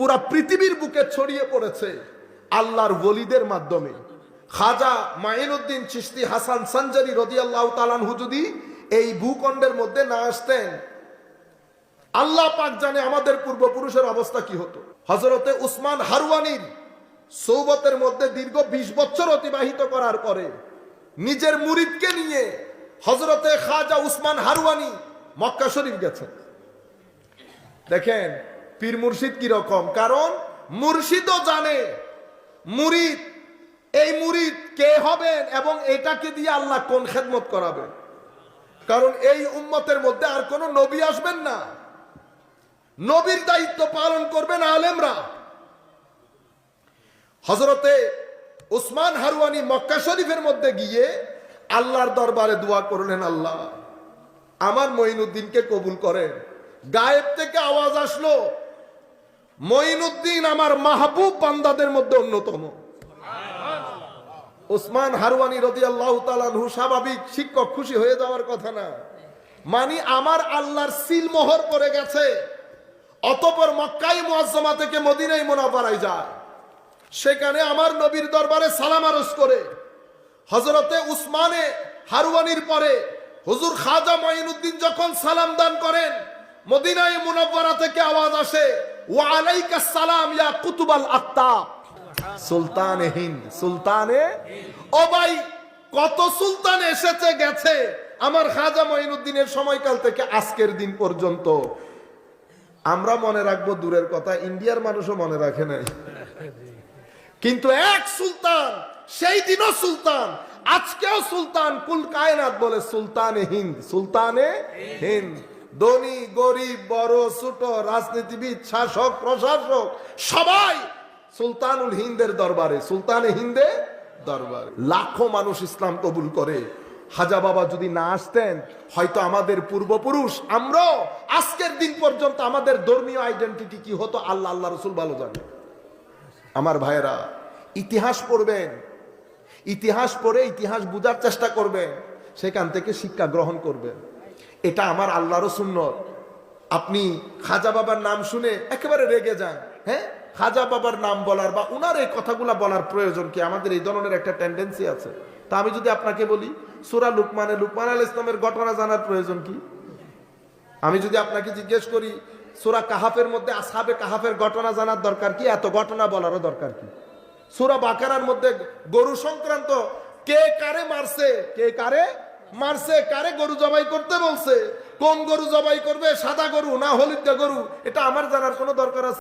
পুরা পৃথিবীর বুকে ছড়িয়ে পড়েছে আল্লাহর বলিদের মাধ্যমে। খাজা মাইনুদ্দিন চিস্তি হাসান সঞ্জারি রদি আল্লাহ তালানহু যদি এই ভূখণ্ডের মধ্যে না আসতেন, আল্লাহ পাক জানে আমাদের পূর্বপুরুষের অবস্থা কি হতো। হজরতে উসমান হারওয়ানির সৌবতের মধ্যে দীর্ঘ ২০ বছর অতিবাহিত করার পরে নিজের মুরিদকে নিয়ে হজরতে খাজা উসমান হারওয়ানি মক্কা শরীফ গেছেন। দেখেন পীর মুর্শিদ কি রকম? কারণ মুর্শিদও জানে। মুরিদ, এই মুরিদ কে হবেন এবং এটাকে দিয়ে আল্লাহ কোন খেদমত করাবেন কারণ এই উম্মতের মধ্যে আর কোন নবী আসবেন না। নবীর দায়িত্ব পালন করবেন আলেমরা। হজরতে উসমান হারুয়ানি মক্কা শরীফের মধ্যে গিয়ে আল্লাহর দরবারে দোয়া করলেন, আল্লাহ, আমার মঈনুদ্দিনকে কবুল করেন। গায়েব থেকে আওয়াজ আসলো। মঈনুদ্দিন আমার মাহবুব বান্দাদের মধ্যে অন্যতম। ওসমান হারওয়ানি রদি আল্লাহ তালানহু স্বাভাবিক শিক্ষক খুশি হয়ে যাওয়ার কথা না। মানে আমার আল্লাহর সিল মোহর পড়ে গেছে। অতপর মক্কাই মুআজ্জমা থেকে মদিনাই মোনাফারায় যায়। সেখানে আমার নবীর দরবারে সালাম আরজ করে। হজরতে উসমানে হারুয়ানির পরে হুজুর খাজা মঈনুদ্দিন যখন সালাম দান করেন, মদিনায় মুনাব্বারা থেকে আওয়াজ আসে। ওয়া আলাইকা সালাম ইয়া কুতুবাল আত্তাব। সুলতানে হিন্দ, সুলতানে? ও ভাই, কত সুলতান এসেছে, গেছে। আমার খাজা মঈনুদ্দিনের সময়কাল থেকে আজকের দিন পর্যন্ত। আমরা মনে রাখব দূরের কথা, ইন্ডিয়ার মানুষও মনে রাখে নাই। কিন্তু এক সুলতান, সেই দিনও সুলতান, আজকেও সুলতান, কুল কায়নাত বলে সুলতানে হিন্দ সুলতানে হিন্দ। ধনী, গরিব, বড়, ছোট, রাজনীতিবিদ, শাসক, প্রশাসক, সবাই সুলতানুল হিন্দের দরবারে, সুলতানে হিন্দে দরবারে। লাখো মানুষ ইসলাম কবুল করে। হাজা বাবা যদি না আসতেন, হয়তো আমাদের পূর্বপুরুষ, আমরাও আজকের দিন পর্যন্ত আমাদের ধর্মীয় আইডেন্টিটি কি হতো, আল্লাহ আল্লাহ, রসুল ভালো জানে। আমার ভাইয়েরা, ইতিহাস পড়বেন। ইতিহাস পড়ে ইতিহাস বুঝার চেষ্টা করবেন। সেখান থেকে শিক্ষা গ্রহণ করবেন। এটা আমার আল্লাহরও সুন্নত। আপনি খাজা বাবার নাম শুনে একেবারে রেগে যান হ্যাঁ? খাজা বাবার নাম বলার বা উনার এই কথাগুলা বলার প্রয়োজন কি? আমাদের এই ধরনের একটা টেন্ডেন্সি আছে। তা আমি যদি আপনাকে বলি, সুরা লুকমানে, লুকমান আল ইসলামের ঘটনা জানার প্রয়োজন কি? আমি যদি আপনাকে জিজ্ঞেস করি, সুরা কাহাফের মধ্যে আসাবে কাহাফের ঘটনা জানার দরকার কি? এত ঘটনা বলারও দরকার কি? সুরা বাকারার মধ্যে গরু সংক্রান্ত কে কারে মারছে? কে কারে মারছে, কারে গরু জবাই করতে বলছে? কোন গরু জবাই করবে? সাদা গরু না হলিদা গরু? এটা আমার জানার কোনো দরকার আছে?